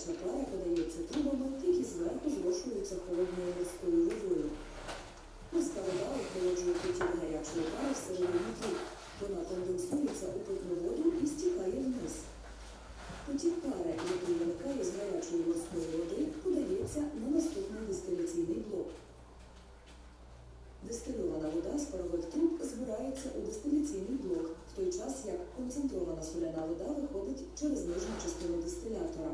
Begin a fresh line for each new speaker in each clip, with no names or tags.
Гаряча пара подається трубами, які зверху зрошуються холодною морською водою. Морська вода охолоджує потік гарячої пари всередині труб. Вона конденсується у питну воду і стікає вниз. Потік пари, який виникає з гарячої морської води, подається на наступний дистиляційний блок. Дистильована вода з парових труб збирається у дистиляційний блок, в той час як концентрована соляна вода виходить через нижню частину дистилятора.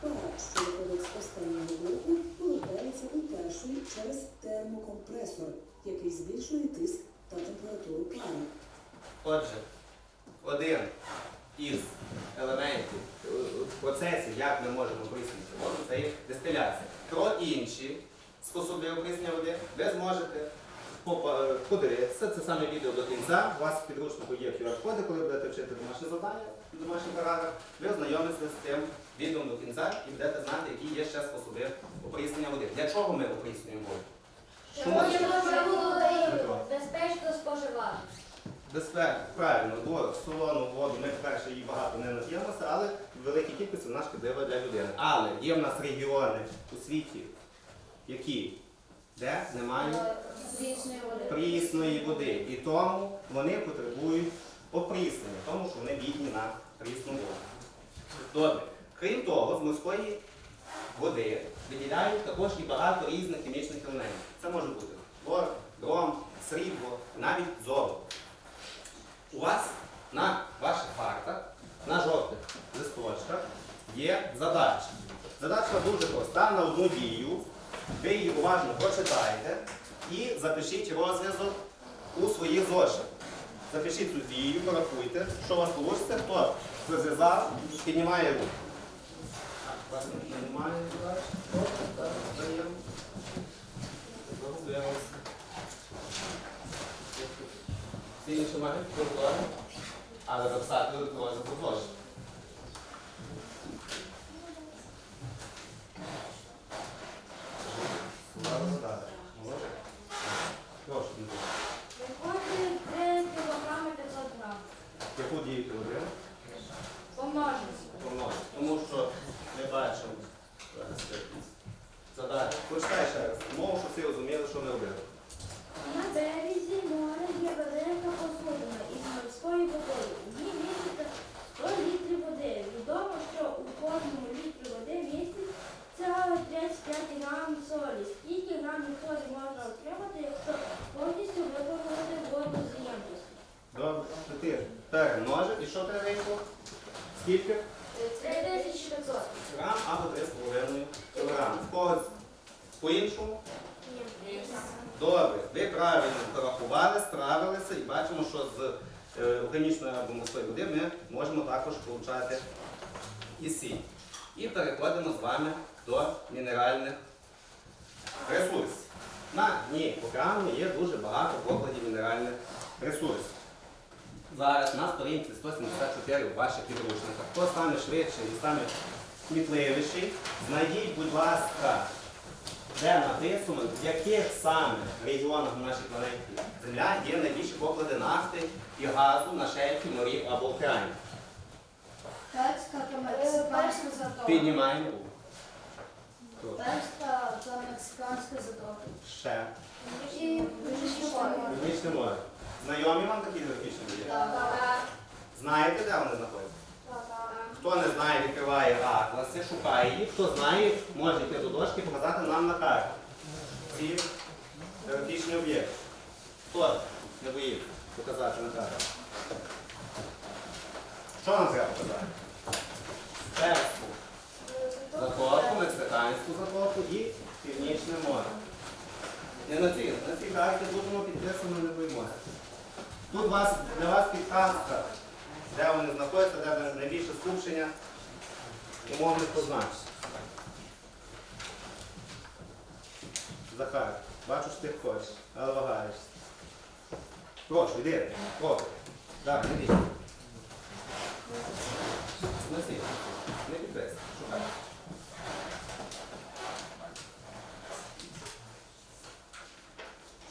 Пара, що виходить з останнього блоку, повертається у перший через термокомпресор, який збільшує тиск та температуру пари.
Отже, один із елементів е, процесів, як ми можемо опріснити воду, це є дистиляція. Про інші способи опріснення води ви зможете подивитися. Це саме відео до кінця. У вас в підручнику є QR-коди, коли будете вчити домашнє завдання, домашній параграф, ви ознайомитеся з цим відео до кінця і будете знати, які є ще способи опріснення води. Для чого ми опріснюємо воду?
Щоб можна було безпечно споживати.
Безпека, правильно, бо солону воду ми, перше, її багато не нап'ємося, але в великій кількості вона шкідлива для людини. Але є в нас регіони у світі, які, де немає
води.
прісної води. І тому вони потребують опріснення, тому що вони бідні на прісну воду. Добре. Крім того, з морської води виділяють також і багато різних хімічних елементів. Це може бути хлор, бром, срібло, навіть золото. У вас на ваших партах, на жовтих листочках є задача. Задача дуже проста на одну дію. Ви її уважно прочитаєте і запишіть розв'язок у своїх зошитах. Запишіть цю дію, порахуйте, що у вас вийде, хто зв'язав, піднімає руку. Добре, так, даємо. Всі інші мають але записати контроль за контроль. Прошу, Дмитро.
Виходить 3 кілограми 500 грам.
Яку дію ти робив?
Помножити.
Помножити. Тому що ми бачимо зараз це задача. Прочитай ще раз. Мову, щоб всі розуміли, що ми робили.
На березі моря є велика посудина із морською водою. В ній міститься 100 літрів води. Відомо, що у кожному літрі води міститься 35 грам солі. Скільки грамів солі можна отримати, якщо повністю випарувати воду з ємкості?
Добре. Чотири. Перемножив. І що треба вийшло? Скільки?
3500.
Грам або 3,5 кг. В когось по-іншому? Добре, ви правильно порахували, справилися і бачимо, що з е, органічної або морської води ми можемо також получати і сіль. І переходимо з вами до мінеральних ресурсів. На дні океану є дуже багато покладів мінеральних ресурсів. Зараз на сторінці 174 у ваших підручниках. Хто саме швидший і саме смітливіший, знайдіть, будь ласка, де написано, в яких саме регіонах на нашій планеті Земля є найбільші поклади нафти і газу на шельфі, морів або океанів.
Перська та
Перша
мексиканська затока.
Піднімаємо руку. Прошу.
Перська та мексиканська затока.
Ще.
І
Північне море. Знайомі вам такі географічні є?
Так.
Знаєте, де вони знаходяться? Хто не знає, відкриває атласи, шукає їх. Хто знає, може йти до дошки і показати нам на карті. Ці географічні об'єкти. Хто не боїться показати на карті? Що нам треба показати? Перську затоку, мексиканську затоку і північне море. Не на цій, на цій карті будемо підписано, не боїмося. Тут вас, для вас підказка, де вони знаходяться, де найбільше скупчення умовних позначень. Захар, бачу, що ти хочеш, але вагаєшся. Прошу, йди, прошу. Так, бійся. Неси, не підписуй, шукай.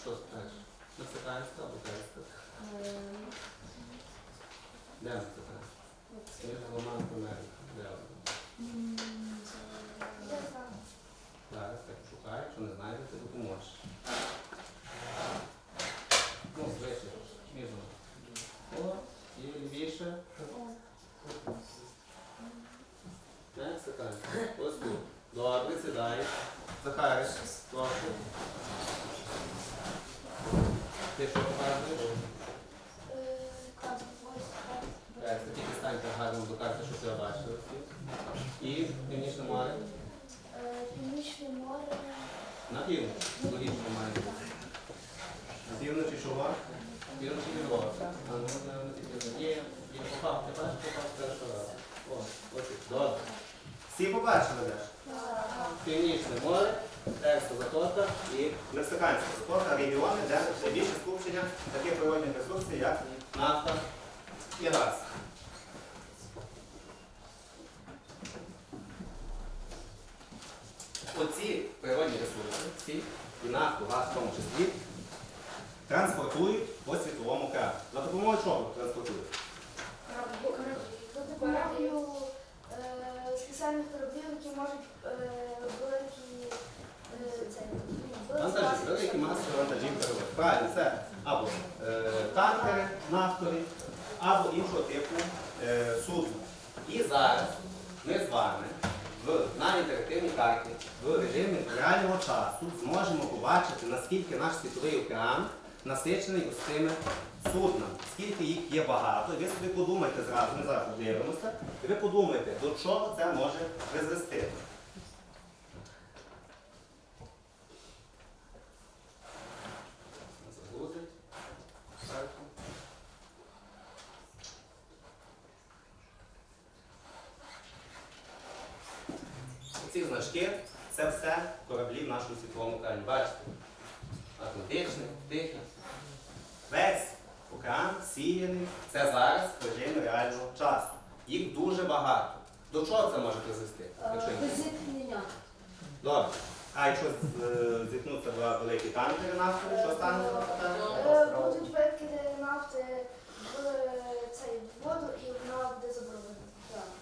Що скажеш? Мексиканська або перська? Де це так? Це ламана померла. Де Зараз так.
Ну, звичайно.
О. Північ. Логічно має бути. На півночі чого? Півночі Львова. А ну, напевно, тільки є. Є попав, ти бачиш, попав першого разу. О, ось. Добре. Всі побачили де? Північне море, Терська затока і Мексиканська затока, регіони, де найбільше скупчення таких природних ресурсів, як нафта і газ. Оці природні ці і нафту, газ в тому числі, транспортують по світовому океану. За допомогою чого транспортують?
За допомогою е, спеціальних кораблів, які можуть е, великі е, це,
Вантажі, великі масові вантажі перевозять. Правильно, це або е, танкери нафтові, або іншого типу е, судна. І зараз ми з вами в, на інтерактивній карті в режимі реального часу зможемо побачити, наскільки наш світовий океан насичений ось цими суднами, скільки їх є багато. Ви собі подумайте зразу, ми зараз подивимося, і ви подумайте, до чого це може призвести. Ці значки це все кораблі в нашому світловому океані. Бачите? Атлантичний, Тихий. Весь океан сіяний. Це зараз в реального часу. Їх дуже багато. До чого це може призвести? Якщо їх-
Зіткнення.
Добре. А якщо з- зіткнуться два великі танкери нафтові, що стане?
Е, Будуть викиди нафти в цей в воду і вона буде заборонена.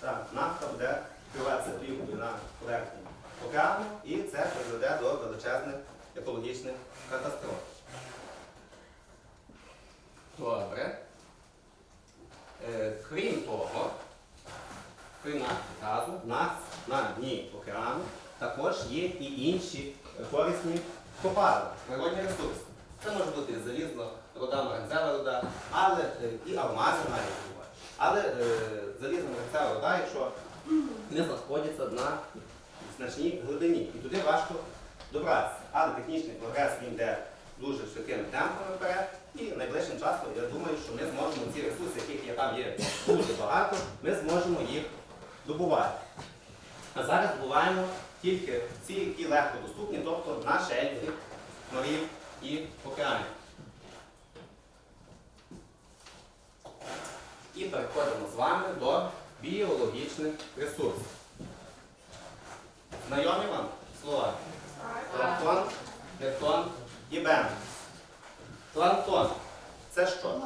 Так, нафта буде впливатися плівкою на поверхню океану, і це призведе до величезних екологічних катастроф. Добре. Е, крім того, крім нафти газу, в нас на дні океану також є і інші корисні копалини, природні ресурси. Це може бути залізно, руда, марганцева руда, але е, і алмази навіть бувають. Але е, залізна марганцева руда, якщо не знаходяться на значній глибині. І туди важко добратися. Але технічний прогрес він йде дуже швидкими темпами вперед. І найближчим часом я думаю, що ми зможемо ці ресурси, яких є там є дуже багато, ми зможемо їх добувати. А зараз добуваємо тільки ці, які легко доступні, тобто на шельфі морів і океанів. І переходимо з вами до біологічних ресурсів. Знайомі вам слова? Планктон, нектон і бен. Планктон це що?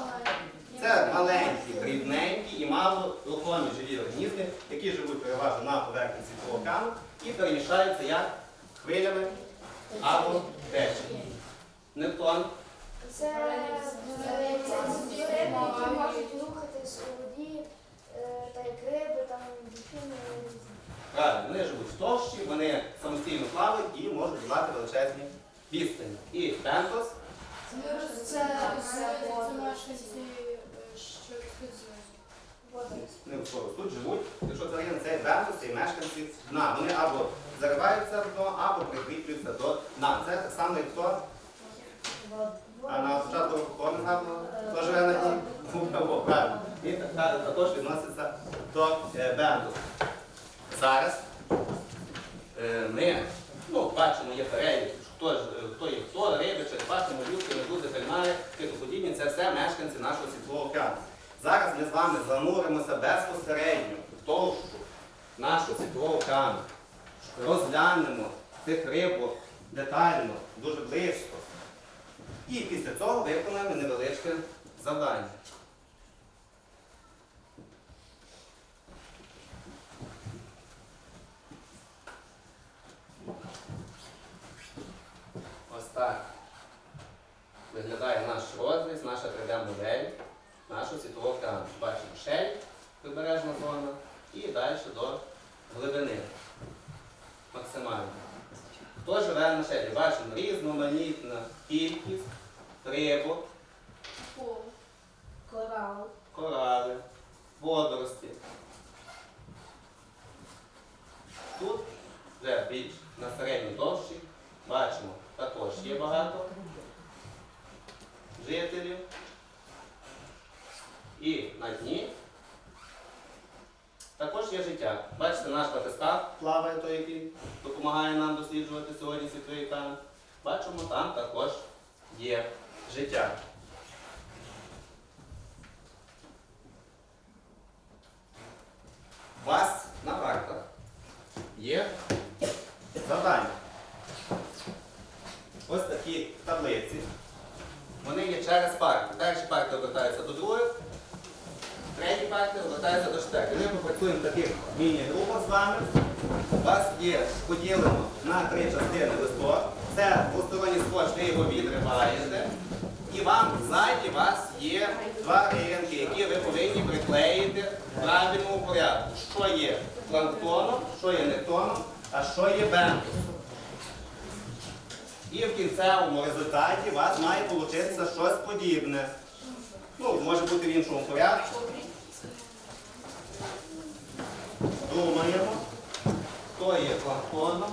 Це маленькі, дрібненькі і мало рухомі живі організми, які живуть переважно на поверхні океану і переміщаються як хвилями або течією. Нектон
Це звіри, які можуть рухатись у воді, е, та як риби, там дельфіни.
Правильно, вони живуть в товщі, вони самостійно плавають і можуть долати величезні відстані. І пентос
Це
не тут живуть. Якщо це район, це бентос, і мешканці дна. Вони або зариваються в дно, або прикріплюються до дна. Це так само, як хто, а на початку року хто живе на дні, або правильно. Та- також відноситься до е. Зараз е, ми ну, бачимо, є перелік, хто, е, хто є хто, риби, черепахи, молюски, медузи, кальмари, китоподібні, це все мешканці нашого світлового океану. Зараз ми з вами зануримося безпосередньо в товщу нашого світлового камеру, Розглянемо цих рибок детально, дуже близько. І після цього виконаємо невеличке завдання. Ось так виглядає наш розріз, наша 3D-модель нашого світового океану. Бачимо шель, прибережна зона, і далі до глибини. зелена шелі. Бачимо різноманітна кількість рибок,
Корал.
корали, водорості. Тут вже більш на середній довші бачимо, також є багато жителів. І на дні також є життя. Бачите, наш батискаф плаває той, який допомагає нам досліджувати сьогодні світовий океан. Бачимо, там також є життя. У вас на партах є завдання. Ось такі таблиці. Вони є через парти. Перші парти обертаються до других, треті парти обертаються до четвертих. Ми попрацюємо в таких міні-групах з вами. У вас є поділено на три частини листок. Це двосторонній скотч, ви його відриваєте. І вам ззаді вас є два ринки, які ви повинні приклеїти в правильному порядку. Що є планктоном, що є нектоном, а що є бентусом. І в кінцевому результаті у вас має получитися щось подібне. Ну, може бути в іншому порядку. Думаємо, хто є планктоном.